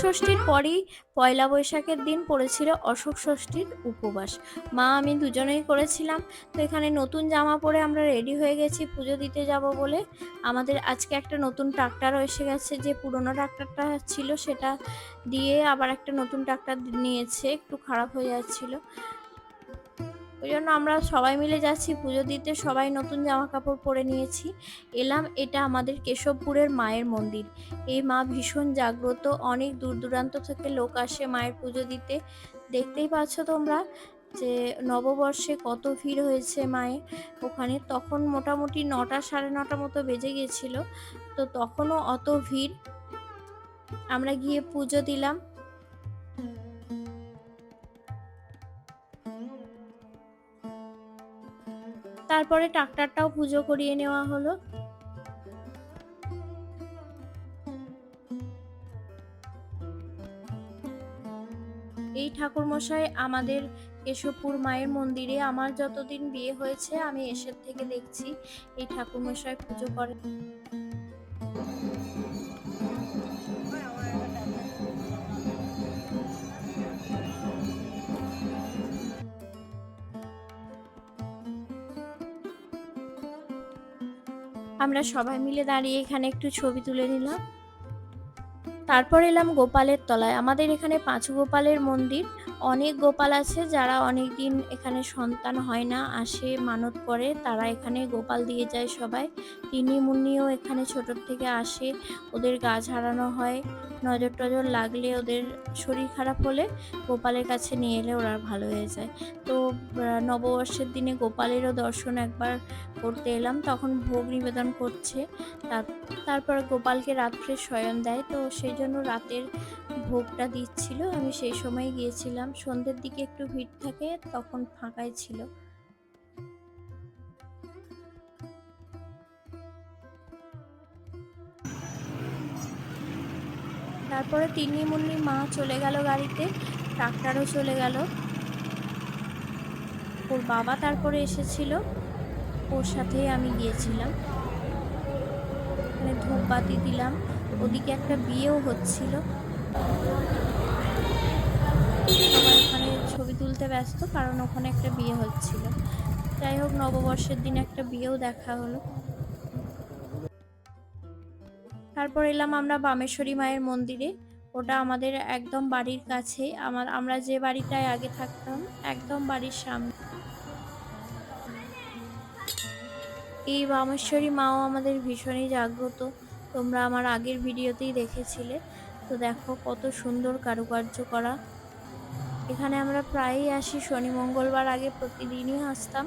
ষষ্ঠীর পরেই পয়লা বৈশাখের দিন পড়েছিল অশোক ষষ্ঠীর উপবাস। মা, আমি দুজনেই করেছিলাম। তো এখানে নতুন জামা পরে আমরা রেডি হয়ে গেছি, পুজো দিতে যাব বলে। আমাদের আজকে একটা নতুন ট্রাক্টারও এসে গেছে, যে পুরোনো ট্রাক্টারটা ছিল সেটা দিয়ে আবার একটা নতুন ট্রাক্টার নিয়েছে, একটু খারাপ হয়ে যাচ্ছিল। ওই জন্য আমরা সবাই মিলে যাচ্ছি, পুজো দিতে সবাই নতুন জামা কাপড় পরে নিয়েছি। এলাম, এটা আমাদের কেশবপুরের মায়ের মন্দির। এই মা ভীষণ জাগ্রত, অনেক দূর দূরান্ত থেকে লোক আসে মায়ের পুজো দিতে। দেখতেই পাচ্ছ তোমরা যে নববর্ষে কত ভিড় হয়েছে মায়ের। ওখানে তখন মোটামুটি নটা সাড়ে নটা মতো বেজে গেছিল তো তখনও অত ভিড়। আমরা গিয়ে পুজো দিলাম। তারপরে ট্রাক্টরটাও পুজো করিয়ে নেওয়া হলো। এই ঠাকুরমশাই আমাদের কেশবপুর মায়ের মন্দিরে আমার যতদিন বিয়ে হয়েছে, আমি এসের থেকে দেখছি। এই ঠাকুরমশাই পুজো করে আমরা সবাই মিলে দাঁড়িয়ে এখানে একটু ছবি তুলে নিলাম। তারপর এলাম গোপালের তলায়। আমাদের এখানে পাঁচ গোপালের মন্দির। অনেক গোপাল আছে যারা অনেক দিন এখানে সন্তান হয় না, আসে মানত করে, তারা এখানে গোপাল দিয়ে যায় সবাই। তিন্নি মুন্নিও এখানে ছোটোর থেকে আসে, ওদের গাছ হারানো হয়, নজর টজর লাগলে ওদের শরীর খারাপ হলে গোপালের কাছে নিয়ে এলে ওরা ভালো হয়ে যায়। তো নববর্ষের দিনে গোপালেরও দর্শন একবার করতে এলাম, তখন ভোগ নিবেদন করছে। তার- তারপর গোপালকে রাত্রে শয়ন দেয়, তো সেই জন্য রাতের ভোগটা দিচ্ছিল। আমি সেই সময় গিয়েছিলাম। সন্ধ্যের দিকে একটু ভিড় থাকে, তখন ফাঁকাই ছিল। তারপরে তিন্নি মুন্নি মা চলে গেল গাড়িতে, ট্রাক্টারও চলে গেল। ওর বাবা তারপরে এসেছিল, ওর সাথেই আমি গিয়েছিলাম। মানে ধূপবাতি দিলাম, ওদিকে একটা বিয়েও হচ্ছিল। সবাই ওখানে ছবি তুলতে ব্যস্ত, কারণ ওখানে একটা বিয়ে হচ্ছিল। যাই হোক, নববর্ষের দিন একটা বিয়েও দেখা হলো। তারপর এলাম আমরা বামেশ্বরী মায়ের মন্দিরে। ওটা আমাদের একদম বাড়ির কাছে আমার, আমরা যে বাড়িটায় আগে থাকতাম, একদম বাড়ির সামনে। এই বামেশ্বরী মাও আমাদের ভীষণই জাগ্রত। তোমরা আমার আগের ভিডিওতেই দেখেছিলে। তো দেখো কত সুন্দর কারুকার্য করা। এখানে আমরা প্রায়ই আসি, শনি, মঙ্গলবার আগে প্রতিদিনই আসতাম।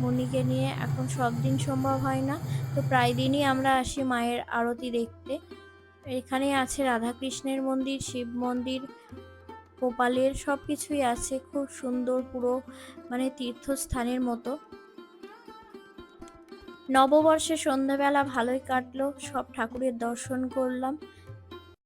মুনিকে নিয়ে এখন সব দিন সম্ভব হয় না। তো প্রায় দিনই আমরা আসি মায়ের আরতি দেখতে। এখানে আছে রাধাকৃষ্ণের মন্দির, শিব মন্দির, গোপালের সব কিছুই আছে খুব সুন্দর পুরো মানে তীর্থস্থানের মতো। নববর্ষে সন্ধ্যাবেলা ভালোই কাটলো, সব ঠাকুরের দর্শন করলাম।